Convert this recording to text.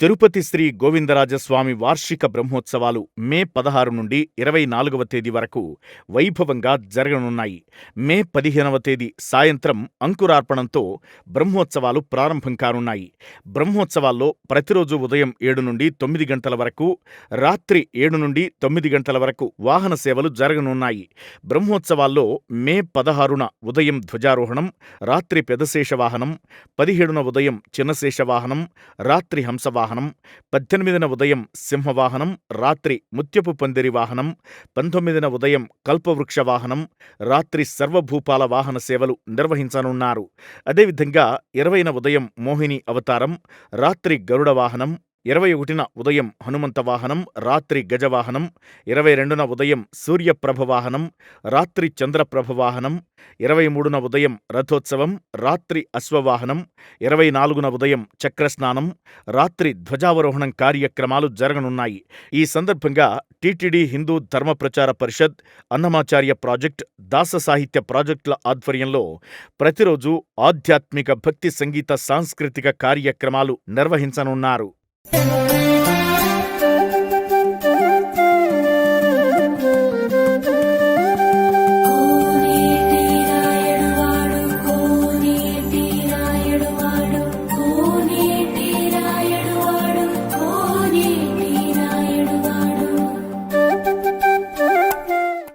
తిరుపతి శ్రీ గోవిందరాజస్వామి వార్షిక బ్రహ్మోత్సవాలు మే పదహారు నుండి ఇరవై నాలుగవ తేదీ వరకు వైభవంగా జరగనున్నాయి. మే పదిహేనవ తేదీ సాయంత్రం అంకురార్పణంతో బ్రహ్మోత్సవాలు ప్రారంభం కానున్నాయి. బ్రహ్మోత్సవాల్లో ప్రతిరోజు ఉదయం ఏడు నుండి తొమ్మిది గంటల వరకు రాత్రి ఏడు నుండి తొమ్మిది గంటల వరకు వాహన సేవలు జరగనున్నాయి. బ్రహ్మోత్సవాల్లో మే పదహారున ఉదయం ధ్వజారోహణం రాత్రి పెదశేష వాహనం పదిహేడున ఉదయం చిన్నశేష వాహనం రాత్రి హంసవాహనం పద్దెనిమిదిన ఉదయం సింహవాహనం రాత్రి ముత్యపు పందిరి వాహనం పంతొమ్మిదిన ఉదయం కల్పవృక్ష వాహనం రాత్రి సర్వభూపాల వాహన సేవలు నిర్వహించనున్నారు. అదేవిధంగా ఇరవైన ఉదయం మోహిని అవతారం రాత్రి గరుడ వాహనం ఇరవై ఒకటిన ఉదయం హనుమంత వాహనం రాత్రి గజవాహనం ఇరవై రెండున ఉదయం సూర్యప్రభ వాహనం రాత్రి చంద్రప్రభ వాహనం ఇరవై మూడున ఉదయం రథోత్సవం రాత్రి అశ్వవాహనం ఇరవై నాలుగున ఉదయం చక్రస్నానం రాత్రి ధ్వజావరోహణం కార్యక్రమాలు జరగనున్నాయి. ఈ సందర్భంగా టీటీడీ హిందూ ధర్మ ప్రచార పరిషత్ అన్నమాచార్య ప్రాజెక్ట్ దాస సాహిత్య ప్రాజెక్టుల ఆధ్వర్యంలో ప్రతిరోజు ఆధ్యాత్మిక భక్తి సంగీత సాంస్కృతిక కార్యక్రమాలు నిర్వహించనున్నారు. Thank you.